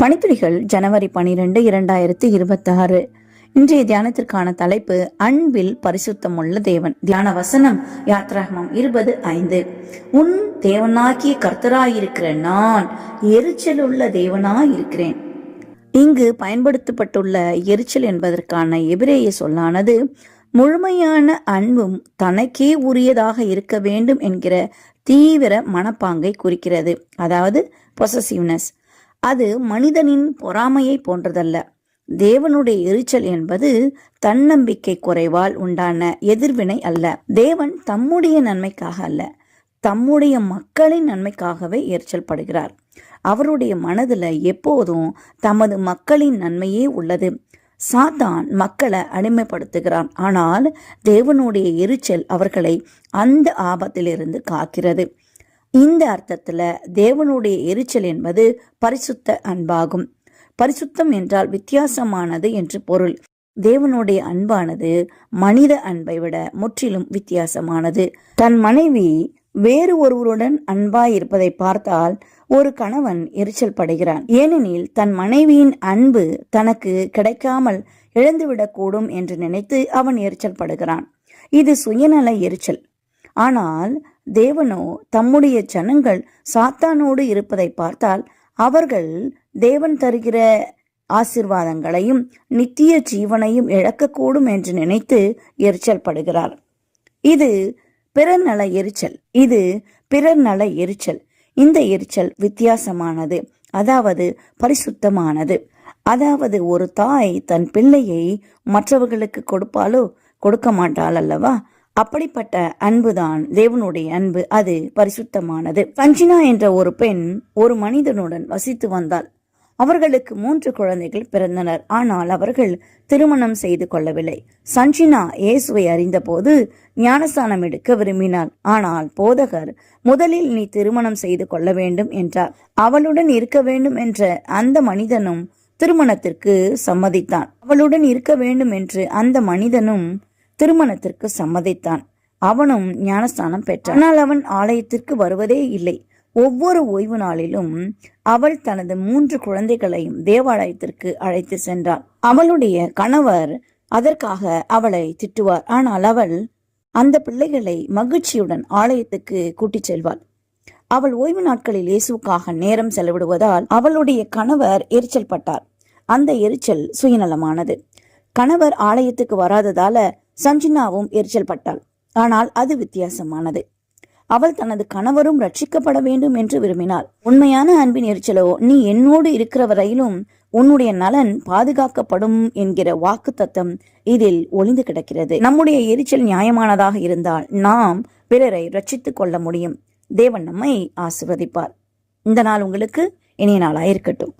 பணித்துளிகள் ஜனவரி பனிரெண்டு இரண்டாயிரத்தி இருபத்தாறு. இன்றைய தியானத்திற்கான தலைப்பு அன்பில் பரிசுத்தமுள்ள தேவன். தியான வசனம் யாத்ராகமம் இருபது ஐந்து. உன் தேவனாகிய கர்த்தராயிருக்கிற நான் எரிச்சல் உள்ள தேவனாயிருக்கிறேன். இங்கு பயன்படுத்தப்பட்டுள்ள எரிச்சல் என்பதற்கான எபிரேய சொல்லானது முழுமையான அன்பும் தனக்கே உரியதாக இருக்க வேண்டும் என்கிற தீவிர மனப்பாங்கை குறிக்கிறது. அதாவது பொசசிவ்னஸ் அது மனிதனின் பொறாமையை போன்றதல்ல. தேவனுடைய எரிச்சல் என்பது தன்னம்பிக்கை குறைவால் உண்டான எதிர்வினை அல்ல. தேவன் தம்முடைய நன்மைக்காக அல்ல தம்முடைய மக்களின் நன்மைக்காகவே எரிச்சல் படுகிறார் அவருடைய மனதில் எப்போதும் தமது மக்களின் நன்மையே உள்ளது. சாத்தான் மக்களை அடிமைப்படுத்துகிறான். ஆனால் தேவனுடைய எரிச்சல் அவர்களை அந்த ஆபத்திலிருந்து காக்கிறது. இந்த அர்த்தத்துல தேவனுடைய எரிச்சல் என்பது பரிசுத்த அன்பாகும். பரிசுத்தம் என்றால் வித்தியாசமானது என்று பொருள். தேவனுடைய அன்பானது மனித அன்பை விட முற்றிலும் வித்தியாசமானது. தன் மனைவி வேறு ஒருவருடன் அன்பாய் இருப்பதை பார்த்தால் ஒரு கணவன் எரிச்சல் படுகிறான். ஏனெனில் தன் மனைவியின் அன்பு தனக்கு கிடைக்காமல் இழந்துவிடக்கூடும் என்று நினைத்து அவன் எரிச்சல் படுகிறான். இது சுயநல எரிச்சல். ஆனால் தேவனோ தம்முடைய ஜனங்கள் சாத்தானோடு இருப்பதை பார்த்தால் அவர்கள் தேவன் தருகிற ஆசிர்வாதங்களையும் நித்திய ஜீவனையும் இழக்கக்கூடும் என்று நினைத்து எரிச்சல் படுகிறார் இது பிறர் நல எரிச்சல். இது பிறர் நல எரிச்சல். இந்த எரிச்சல் வித்தியாசமானது அதாவது பரிசுத்தமானது. அதாவது ஒரு தாய் தன் பிள்ளையை மற்றவர்களுக்கு கொடுப்பாலோ கொடுக்க மாட்டாள் அல்லவா? அப்படிப்பட்ட அன்புதான் தேவனுடைய அன்பு. அது பரிசுத்தமானது. சஞ்சினா என்ற ஒரு பெண் ஒரு மனிதனுடன் வசித்து வந்தாள். அவர்களுக்கு மூன்று குழந்தைகள் பிறந்தனர். ஆனால் அவர்கள் திருமணம் செய்து கொள்ளவில்லை. சஞ்சினா இயேசுவை அறிந்தபோது ஞானஸ்தானம் எடுக்க விரும்பினாள். ஆனால் போதகர் முதலில் நீ திருமணம் செய்து கொள்ள வேண்டும் என்றார். அவளுடன் இருக்க வேண்டும் என்ற அந்த மனிதனும் திருமணத்திற்கு சம்மதித்தான். அவளுடன் இருக்க வேண்டும் என்று அந்த மனிதனும் திருமணத்திற்கு சம்மதித்தான். அவனும் ஞானஸ்தானம் பெற்றான். ஆனால் அவன் ஆலயத்திற்கு வருவதே இல்லை. ஒவ்வொரு ஓய்வு நாளிலும் அவள் தனது மூன்று குழந்தைகளையும் தேவாலயத்திற்கு அழைத்து சென்றாள். அவளுடைய கணவர் அதற்காக அவளை திட்டுவார். ஆனால் அவள் அந்த பிள்ளைகளை மகிழ்ச்சியுடன் ஆலயத்துக்கு கூட்டிச் செல்வாள். அவள் ஓய்வு நாட்களில் இயேசுக்காக நேரம் செலவிடுவதால் அவளுடைய கணவர் எரிச்சல் பட்டார் அந்த எரிச்சல் சுயநலமானது. கணவர் ஆலயத்துக்கு வராததால சஞ்சினாவும் எரிச்சல் பட்டாள் ஆனால் அது வித்தியாசமானது. அவள் தனது கணவரும் ரட்சிக்கப்பட வேண்டும் என்று விரும்பினாள். உண்மையான அன்பின் எரிச்சலோ நீ என்னோடு இருக்கிற வரையிலும் உன்னுடைய நலன் பாதுகாக்கப்படும் என்கிற வாக்கு தத்தம் இதில் ஒளிந்து கிடக்கிறது. நம்முடைய எரிச்சல் நியாயமானதாக இருந்தால் நாம் பிறரை ரட்சித்துக் கொள்ள முடியும். தேவன் நம்மை ஆசிர்வதிப்பார். இந்த நாள் உங்களுக்கு இனிய நாளாயிருக்கட்டும்.